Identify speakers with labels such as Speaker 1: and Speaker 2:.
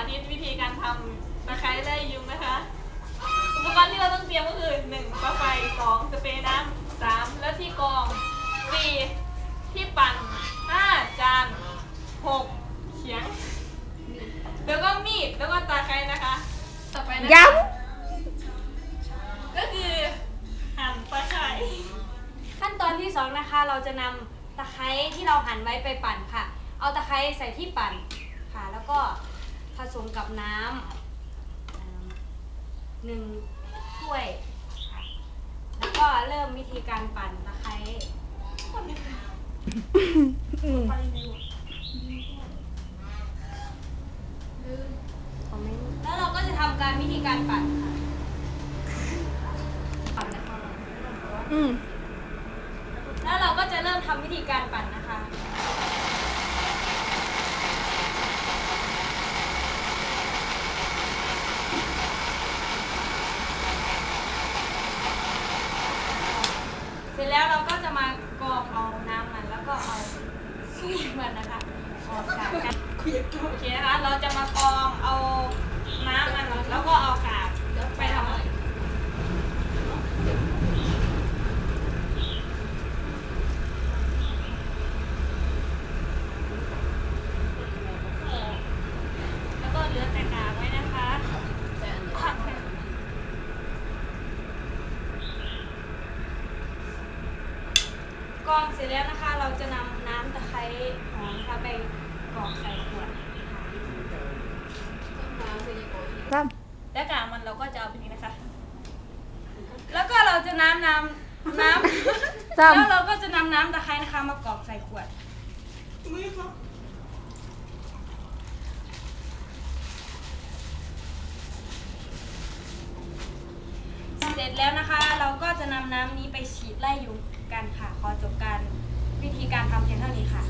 Speaker 1: าธิตวิธีการทำตะไคร้ไล่ยุงนะคะ อุปกรณ์ที่เราต้องเตรียมก็คือหนึ่งปลั๊กไฟสองสเปรย์น้ำสามแล้วที่กรองสี่ที่ปั่นห้าจานหกเขียง แล้วก็มีดแล้วก็ตาไคร้นะคะ ต่อไปนะคะ
Speaker 2: ย้
Speaker 1: ก็คือหั่นตะไคร้
Speaker 3: ขั้นตอนที่สองนะคะเราจะนำตะไคร้ที่เราหั่นไว้ไปปั่นค่ะ เอาตะไคร้ใส่ที่ปั่นค่ะ แล้วก็ ผสมกับน้ำหนึ่งถ้วย แล้วก็เริ่มวิธีการปั่นตะไคร้แล้วเราก็จะทำการวิธีการปั่นค่ะปั่นนะคะ
Speaker 2: อืม
Speaker 3: แล้วเราก็จะเริ่มทำวิธีการปั่นนะคะ สร็จแล้วเราก็จะมากรอกเอาน้ำมันแล้วก็เอาขี้มันนะคะออกจากกัน
Speaker 1: โอเคนะคะเราจะมากรองเอาน้ำมันแล้วก็เอากากไปทำอะไร แล้วก็เหลือแต่กากไว้นะคะ กรองเสร็จแล้วนะคะ เราจะนำน้ำตะไคร้หอมนะคะไปกรอกใส่ขวดค่ะ
Speaker 2: ซ้
Speaker 1: และกากมันเราก็จะเอาไปนี้นะคะ แล้วก็เราจะน้ำน้ำน้ำำ
Speaker 2: ซ้
Speaker 3: แล้วเราก็จะนำน้ำตะไคร้นะคะมากรอกใส่ขวด เสร็จแล้วนะคะ เราก็จะนำน้ำนี้ไปฉีดไล่ยุง กันค่ะขอจบการวิธีการทำเพียงเท่านี้ค่ะ